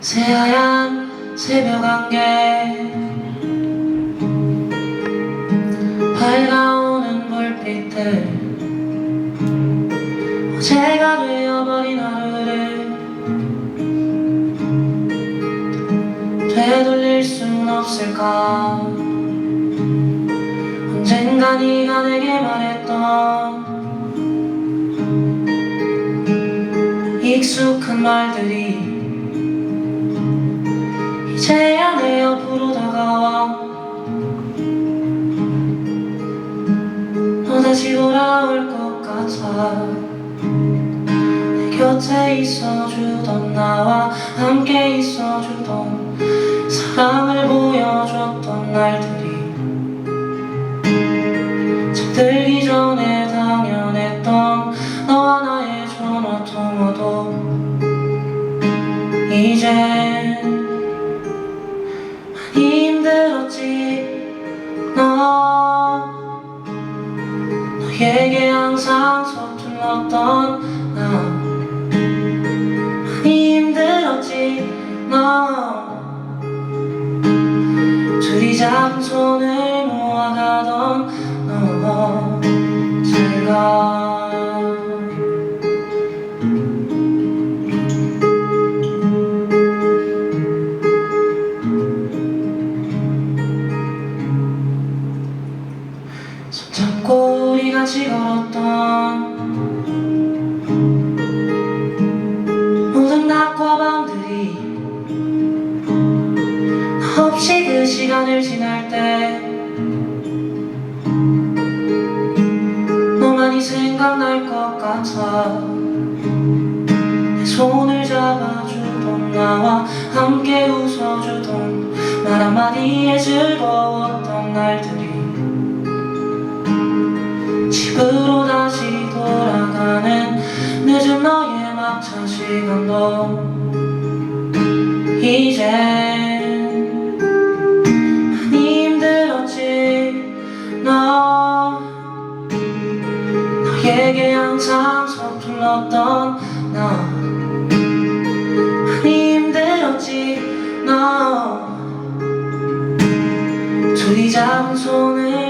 새하얀 새벽 안개. 밝아오는 불빛들. 어제가 되어버린 하루를 되돌릴 순 없을까? 언젠가 네가 내게 말했던 익숙한 말들이 이 내 옆으로 다가와. 너 다시 돌아올 것 같아. 내 곁에 있어주던 나와 함께 있어주던 사랑을 보여줬던 날들이 잠들기 전에 당연했던 너와 나의 전화 통화도 많이 힘들었지. 너. 너에게 항상 서툴렀던 나. 많이 힘들었지 너. 둘이 잡은 손을 모아가던 너 같이 걸었던 모든 낮과 밤들이 너 없이 그 시간을 지날 때 너만이 생각날 것 같아. 내 손을 잡아주던 나와 함께 웃어주던 말 한마디에 즐거웠던 날들이 집으로 다시 돌아가는 늦은 너의 막차 시간도 이젠 많이 힘들었지. 너 너에게 항상 서툴렀던 나 많이 힘들었지. 너 둘이 잡은 손을